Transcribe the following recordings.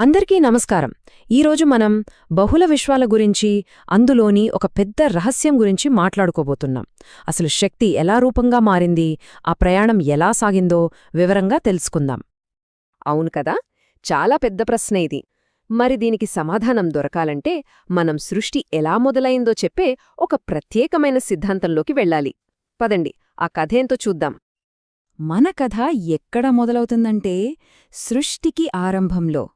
అందరికీ నమస్కారం. ఈరోజు మనం బహుళ విశ్వాల గురించి అందులోని ఒక పెద్ద రహస్యం గురించి మాట్లాడుకోబోతున్నాం. అసలు శక్తి ఎలా రూపంగా మారింది ఆ ప్రయాణం ఎలా సాగిందో వివరంగా తెలుసుకుందాం. అవును కదా? చాలా పెద్ద ప్రశ్న ఇది. మరి దీనికి సమాధానం దొరకాలంటే మనం సృష్టి ఎలా మొదలైందో చెప్పే ఒక ప్రత్యేకమైన సిద్ధాంతంలోకి వెళ్ళాలి. పదండి ఆ కథేంతో చూద్దాం. మన కథ ఎక్కడ మొదలవుతుందంటే సృష్టికి ఆరంభంలో.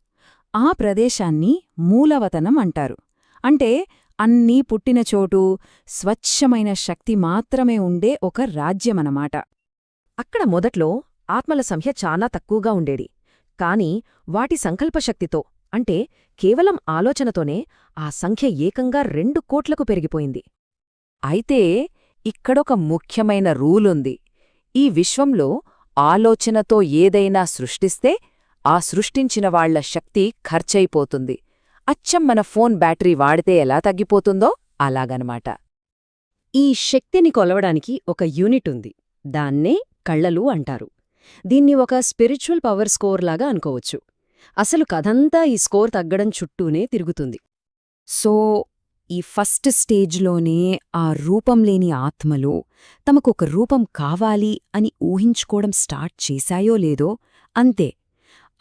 ఆ ప్రదేశాన్ని మూలవతనం అంటారు. అంటే అన్నీ పుట్టిన చోటు స్వచ్ఛమైన శక్తి మాత్రమే ఉండే ఒక రాజ్యమనమాట. అక్కడ మొదట్లో ఆత్మల సంఖ్య చాలా తక్కువగా ఉండేది. కాని వాటి సంకల్పశక్తితో అంటే కేవలం ఆలోచనతోనే ఆ సంఖ్య ఏకంగా రెండు కోట్లకు పెరిగిపోయింది. అయితే ఇక్కడొక ముఖ్యమైన రూలుంది. ఈ విశ్వంలో ఆలోచనతో ఏదైనా సృష్టిస్తే ఆ సృష్టించిన వాళ్ళ శక్తి ఖర్చయిపోతుంది. అచ్చం మన ఫోన్ బ్యాటరీ వాడితే ఎలా తగ్గిపోతుందో అలాగనమాట. ఈ శక్తిని కొలవడానికి ఒక యూనిట్ ఉంది. దాన్నే కళ్ళలు అంటారు. దీన్ని ఒక స్పిరిచువల్ పవర్ స్కోర్ లాగా అనుకోవచ్చు. అసలు కథంతా ఈ స్కోర్ తగ్గడం చుట్టూనే తిరుగుతుంది. సో ఈ ఫస్ట్ స్టేజ్లోనే ఆ రూపం లేని ఆత్మలు తమకొక రూపం కావాలి అని ఊహించుకోవడం స్టార్ట్ చేశాయో లేదో అంతే.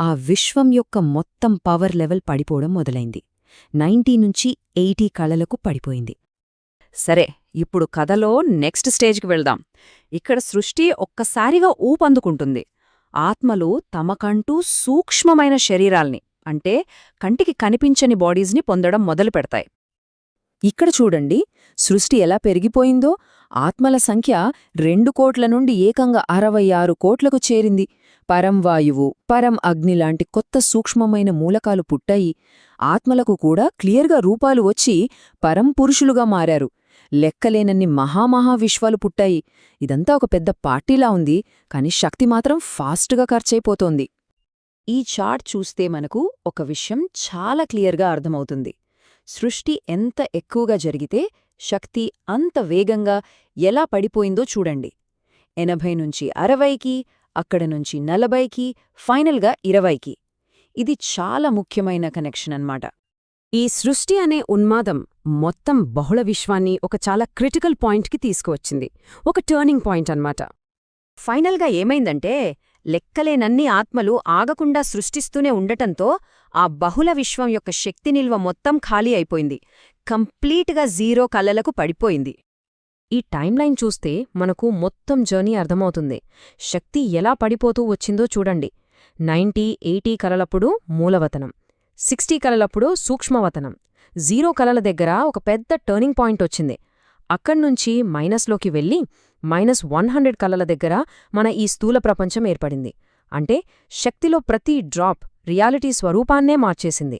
ఆ విశ్వం యొక్క మొత్తం పవర్ లెవెల్ పడిపోవడం మొదలైంది. నైంటీ నుంచి ఎయిటీ కళలకు పడిపోయింది. సరే ఇప్పుడు కథలో నెక్స్ట్ స్టేజ్కి వెళ్దాం. ఇక్కడ సృష్టి ఒక్కసారిగా ఊపందుకుంటుంది. ఆత్మలు తమకంటూ సూక్ష్మమైన శరీరాల్ని అంటే కంటికి కనిపించని బాడీస్ని పొందడం మొదలు పెడతాయి. ఇక్కడ చూడండి సృష్టి ఎలా పెరిగిపోయిందో. ఆత్మల సంఖ్య రెండు కోట్ల నుండి ఏకంగా అరవై ఆరు కోట్లకు చేరింది. పరం వాయువు పరం అగ్ని లాంటి కొత్త సూక్ష్మమైన మూలకాలు పుట్టాయి. ఆత్మలకు కూడా క్లియర్గా రూపాలు వచ్చి పరం పురుషులుగా మారారు. లెక్కలేనన్ని మహామహా విశ్వాలు పుట్టాయి. ఇదంతా ఒక పెద్ద పార్టీలా ఉంది కాని శక్తి మాత్రం ఫాస్ట్గా ఖర్చయిపోతోంది ఈ చార్ట్ చూస్తే మనకు ఒక విషయం చాలా క్లియర్గా అర్థమవుతుంది. సృష్టి ఎంత ఎక్కువగా జరిగితే శక్తి అంత వేగంగా ఎలా పడిపోయిందో చూడండి. ఎనభై నుంచి అరవైకి అక్కడ నుంచి నలభైకి ఫైనల్గా ఇరవైకి. ఇది చాలా ముఖ్యమైన కనెక్షన్ అన్నమాట. ఈ సృష్టి అనే ఉన్మాదం మొత్తం బహుళ విశ్వాన్ని ఒక చాలా క్రిటికల్ పాయింట్కి తీసుకువచ్చింది. ఒక టర్నింగ్ పాయింట్ అన్నమాట. ఫైనల్గా ఏమైందంటే లెక్కలేనన్ని ఆత్మలు ఆగకుండా సృష్టిస్తూనే ఉండటంతో ఆ బహుళ విశ్వం యొక్క శక్తి నిల్వ మొత్తం ఖాళీ అయిపోయింది. కంప్లీట్గా జీరో కలలకు పడిపోయింది. ఈ టైంలైన్ చూస్తే మనకు మొత్తం జర్నీ అర్థమవుతుంది. శక్తి ఎలా పడిపోతూ వచ్చిందో చూడండి. నైంటీ ఎయిటీ కలలప్పుడు మూలవతనం. సిక్స్టీ కలలప్పుడు సూక్ష్మవతనం. జీరో కలల దగ్గర ఒక పెద్ద టర్నింగ్ పాయింట్ వచ్చింది. అక్కడ్నుంచి మైనస్లోకి వెళ్ళి మైనస్ వన్ హండ్రెడ్ కలల దగ్గర మన ఈ స్థూల ప్రపంచం ఏర్పడింది. అంటే శక్తిలో ప్రతి డ్రాప్ రియాలిటీ స్వరూపాన్నే మార్చేసింది.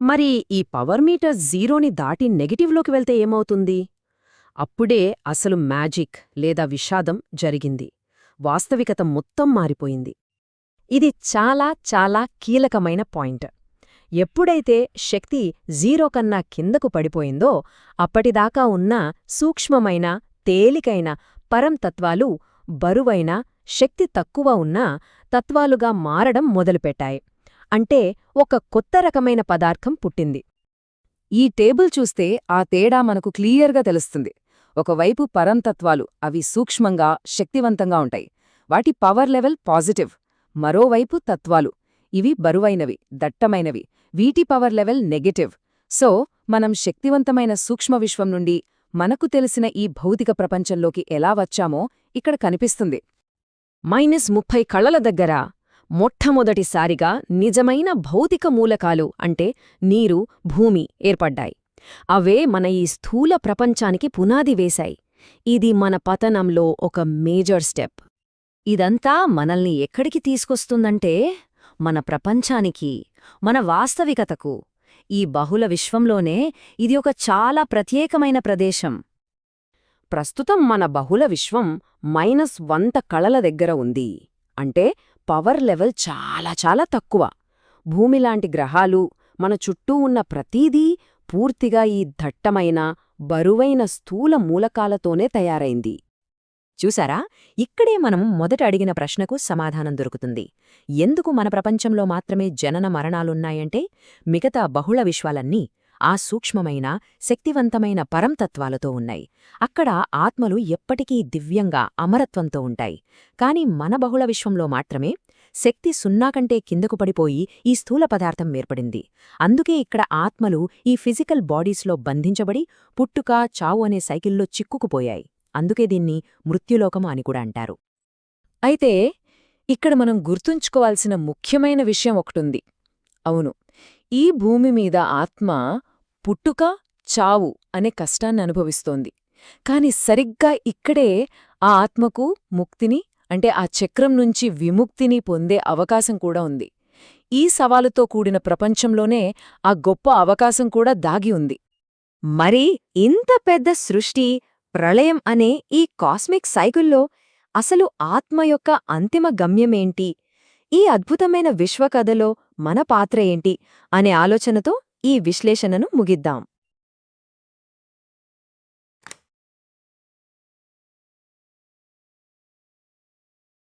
మరి ఈ పవర్ మీటర్ జీరోని దాటి నెగిటివ్లోకి వెళ్తే ఏమవుతుంది? అప్పుడే అసలు మ్యాజిక్ లేదా విషాదం జరిగింది. వాస్తవికత మొత్తం మారిపోయింది. ఇది చాలా చాలా కీలకమైన పాయింట్. ఎప్పుడైతే శక్తి జీరో కన్నా కిందకు పడిపోయిందో అప్పటిదాకా ఉన్న సూక్ష్మమైన తేలికైన పరంతత్వాలు బరువైన శక్తి తక్కువ ఉన్న తత్వాలుగా మారడం మొదలుపెట్టాయి. అంటే ఒక కొత్త రకమైన పదార్థం పుట్టింది. ఈ టేబుల్ చూస్తే ఆ తేడా మనకు క్లియర్గా తెలుస్తుంది. ఒకవైపు పరంతత్వాలు అవి సూక్ష్మంగా శక్తివంతంగా ఉంటాయి. వాటి పవర్ లెవెల్ పాజిటివ్. మరోవైపు తత్వాలు. ఇవి బరువైనవి దట్టమైనవి. వీటి పవర్ లెవెల్ నెగటివ్. సో మనం శక్తివంతమైన సూక్ష్మ విశ్వం నుండి మనకు తెలిసిన ఈ భౌతిక ప్రపంచంలోకి ఎలా వచ్చామో ఇక్కడ కనిపిస్తుంది. మైనస్ ముప్పై కళల దగ్గర మొట్టమొదటిసారిగా నిజమైన భౌతిక మూలకాలు అంటే నీరు భూమి ఏర్పడ్డాయి. అవే మన ఈ స్థూల ప్రపంచానికి పునాది వేశాయి. ఇది మన పతనంలో ఒక మేజర్ స్టెప్. ఇదంతా మనల్ని ఎక్కడికి తీసుకొస్తుందంటే మన ప్రపంచానికి మన వాస్తవికతకు. ఈ బహుళ విశ్వంలోనే ఇది ఒక చాలా ప్రత్యేకమైన ప్రదేశం. ప్రస్తుతం మన బహుళ విశ్వం మైనస్ వంత కళల దగ్గర ఉంది. అంటే పవర్ లెవెల్ చాలా చాలా తక్కువ. భూమిలాంటి గ్రహాలు మన చుట్టూ ఉన్న ప్రతీదీ పూర్తిగా ఈ దట్టమైన బరువైన స్థూల మూలకాలతోనే తయారైంది. చూసారా ఇక్కడే మనం మొదట అడిగిన ప్రశ్నకు సమాధానం దొరుకుతుంది. ఎందుకు మన ప్రపంచంలో మాత్రమే జనన మరణాలున్నాయంటే మిగతా బహుళ విశ్వాలన్నీ ఆ సూక్ష్మమైన శక్తివంతమైన పరంతత్వాలతో ఉన్నాయి. అక్కడ ఆత్మలు ఎప్పటికీ దివ్యంగా అమరత్వంతో ఉంటాయి. కాని మన బహుళ విశ్వంలో మాత్రమే శక్తి సున్నా కంటే కిందకు పడిపోయి ఈ స్థూల పదార్థం ఏర్పడింది. అందుకే ఇక్కడ ఆత్మలు ఈ ఫిజికల్ బాడీస్లో బంధించబడి పుట్టుక చావు అనే సైకిల్లో చిక్కుకుపోయాయి. అందుకే దీన్ని మృత్యులోకము అని కూడా అంటారు. అయితే ఇక్కడ మనం గుర్తుంచుకోవాల్సిన ముఖ్యమైన విషయం ఒకటుంది. అవును ఈ భూమి మీద ఆత్మ పుట్టుక చావు అనే కష్టాన్ని అనుభవిస్తోంది. కాని సరిగ్గా ఇక్కడే ఆ ఆత్మకు ముక్తిని అంటే ఆ చక్రం నుంచి విముక్తిని పొందే అవకాశం కూడా ఉంది. ఈ సవాలుతో కూడిన ప్రపంచంలోనే ఆ గొప్ప అవకాశం కూడా దాగి ఉంది. మరి ఇంత పెద్ద సృష్టి ప్రళయం అనే ఈ కాస్మిక్ సైకిల్లో అసలు ఆత్మ యొక్క అంతిమ గమ్యమేంటి ఈ అద్భుతమైన విశ్వకథలో మన పాత్ర ఏంటి? అనే ఆలోచనతో ఈ విశ్లేషణను ముగిద్దాం.